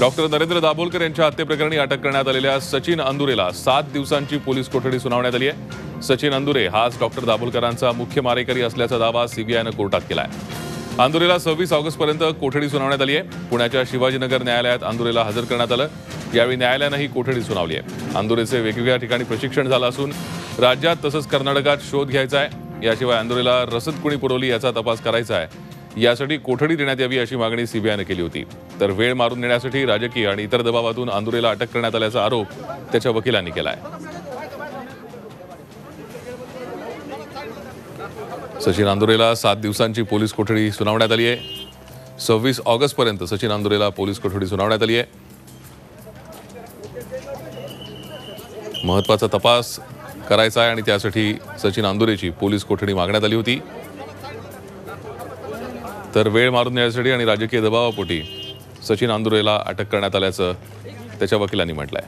Doctor Narendra Dabholkar यांच्या हत्येप्रकरणी अटक करण्यात आलेल्या सचिन अंदुरेला सात दिवसांची पोलीस कोठडी सुनावण्यात आली आहे. सचिन अंदुरे हाच डॉक्टर दाभोलकरांचा मुख्य मारेकरी असल्याचा दावा सीबीआयनं कोर्टात केला आहे अंदुरेला सव्वीस ऑगस्टपर्यंत कोठडी सुनावण्यात आली आहे. पुण्याच्या शिवाजीनगर न्यायालयात अंदुरेला हजर करण्यात आलं. यावेळी न्यायालयानं ही कोठडी सुनावली आहे. अंदुरेचे वेगवेगळ्या ठिकाणी प्रशिक्षण झालं असून राज्यात तसंच कर्नाटकात शोध घ्यायचा आहे. याशिवाय अंदुरेला रसद कुणी पुरवली याचा तपास करायचा आहे. यासाठी कोठडी देण्यात यावी अशी मागणी सीबीआयनं केली होती. तर वेळ मारून नेण्यासाठी राजकीय आणि इतर दबावातून आंदुरेला अटक करण्यात आल्याचा आरोप त्याच्या वकिलांनी केला आहे सचिन आंदुरेला सात दिवसांची पोलीस कोठडी सुनावण्यात आली आहे. सव्वीस ऑगस्टपर्यंत सचिन आंदुरेला पोलीस कोठडी सुनावण्यात आली आहे. महत्त्वाचा तपास करायचा आहे आणि त्यासाठी सचिन आंदुरेची पोलीस कोठडी मागण्यात आली होती. तर वेळ मारून नेण्यासाठी आणि राजकीय दबावापोटी सचिन आंदुरेला अटक करण्यात आल्याचं त्याच्या वकिलांनी म्हटलंय.